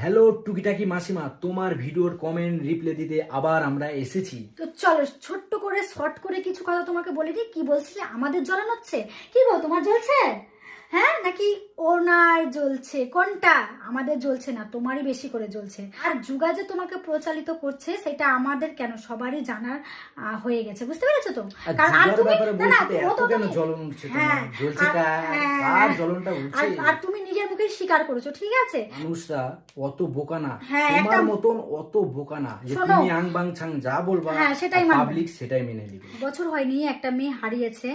Hello টুকিটাকি মাসিমা, তোমার ভিডিওর কমেন্ট রিপ্লাই দিতে আবার আমরা এসেছি। তো চলো, ছোট্ট করে শর্ট করে কিছু কথা তোমাকে বলে দিই। কি বলছিলে? আমাদের জ্বলন হচ্ছে? কি গো, তোমার জ্বলছে? হ্যাঁ নাকি ওনার জ্বলছে? কোনটা? আমাদের জ্বলছে না তোমারই বেশি করে জ্বলছে। আর যুগা যে তোমাকে প্রচালিত করছে সেটা আমাদের কেন? সবারই জানার হয়ে গেছে। বুঝতে পেরেছ তো? আর কারণ আর তুমি না না ও তো কেন জ্বলন উঠছে হ্যাঁ, জ্বলছে আর- কার? কার জ্বলনটা উঠছে আর আর তুমি নিজের মুখে স্বীকার করেছ ঠিক আছে? মানুষরা অত বোকা না। হ্যাঁ, তোমার মতন অত বোকা না যে তুমি আং বাং ছাং যা বলবা হ্যাঁ, সেটাই। পাবলিক সেটাই মেনে নিবে। বছর হয়নি একটা মেয়ে হারিয়েছে।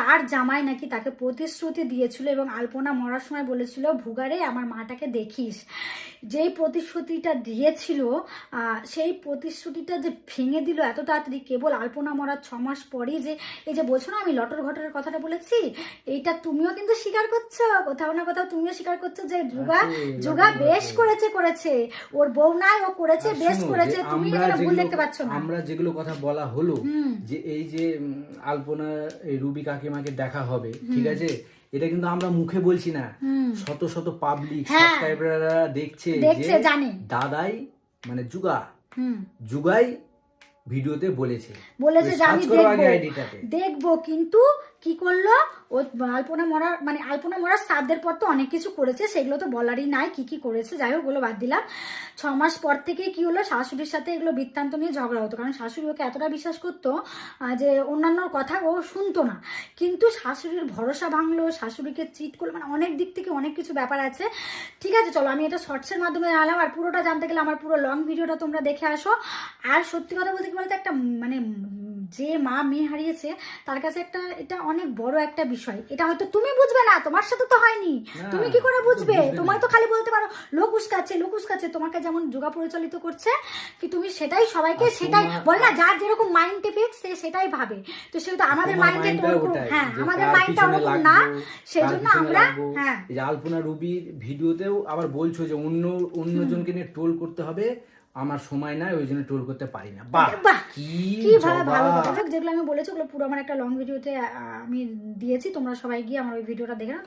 তার জামাই নাকি তাকে প্রতিশ্রুতি দিয়েছিল এবং আলপনা মরার সময় বলেছিল ভুগারে আমার মাটাকে দেখিস। যেই প্রতিশ্রুতিটা দিয়েছিল সেই প্রতিশ্রুতিটা যে ভেঙে দিল এত তাড়াতাড়ি কেবল আলপনা মরার ছ মাস পরেই যে এই যে বলছো না আমি লটর ঘটরের কথাটা বলেছি এইটা তুমিও কিন্তু স্বীকার করছ। কোথাও না কোথাও তুমিও স্বীকার করছ যে যুগা আছে, যুগা বেশ করেছে করেছে। ওর বউ নাই ও করেছে বেশ করেছে। তুমি এখানে ভুল দেখতে পাচ্ছ না। আমরা যেগুলো কথা বলা হলো যে এই যে আলপনা এই কাকিমাকে দেখা হবে ঠিক আছে? এটা কিন্তু আমরা মুখে বলছি না। শত শত পাবলিক হ্যাঁ। সাবস্ক্রাইবাররা দেখছে যে দাদাই মানে যুগা যুগাই ভিডিওতে বলেছে। বলেছে যে আমি দেখব। দেখব কিন্তু কি করল? ও আলপনা মরার মানে আলপনা মরার শ্রাদ্ধের পর তো অনেক কিছু করেছে, সেগুলো তো বলারই নাই কি কি করেছে, যাই হোক, ওগুলো বাদ দিলাম। ছ মাস পর থেকে কি হলো, শাশুড়ির সাথে এগুলো বৃত্তান্ত নিয়ে ঝগড়া হতো, কারণ শাশুড়ি ওকে এতটা বিশ্বাস করতো যে অন্যান্য কথা ও শুনতো না। কিন্তু শাশুড়ির ভরসা ভাঙলো, শাশুড়িকে চিট করল মানে অনেক দিক থেকে অনেক কিছু ব্যাপার আছে। ঠিক আছে, চলো, আমি এটা শর্টসের মাধ্যমে জানালাম আর পুরোটা জানতে গেলে আমার পুরো লং ভিডিওটা তোমরা দেখে আসো। আর সত্যি কথা বলতে কি বলতো, একটা মানে যে মা মেয়ে হারিয়েছে তার কাছে একটা এটা অনেক বড় একটা বিষয়। এটা হয়তো তুমি বুঝবে না তোমার সাথে তো হয়নি। তুমি কি করে বুঝবে? তোমার তো খালি বলতে পারো লোক উস্কাচ্ছে লোক উস্কাচ্ছে তোমাকে যেমন যোগা পরিচালিত করছে কি তুমি সেটাই সবাইকে সেটাই বল না যার যেরকম মাইন্ড মাইন্ডে সে সেটাই ভাবে। তো সেহেতু আমাদের মাইন্ডে ওটাই, হ্যাঁ আমাদের মাইন্ডটা ওরকম না সেই জন্য আমরা হ্যাঁ। এই আলপনা রুবির ভিডিওতেও আবার বলছো যে অন্য অন্যজনকে নিয়ে টোল করতে হবে আমার সময় নাই ওই জন্য টোল করতে পারি না। বাহ বাহ, কি কি ভালো ভালো যেগুলো আমি বলেছি ওগুলো পুরো আমার একটা লং ভিডিওতে আমি দিয়েছি তোমরা সবাই গিয়ে আমার ওই ভিডিওটা দেখে না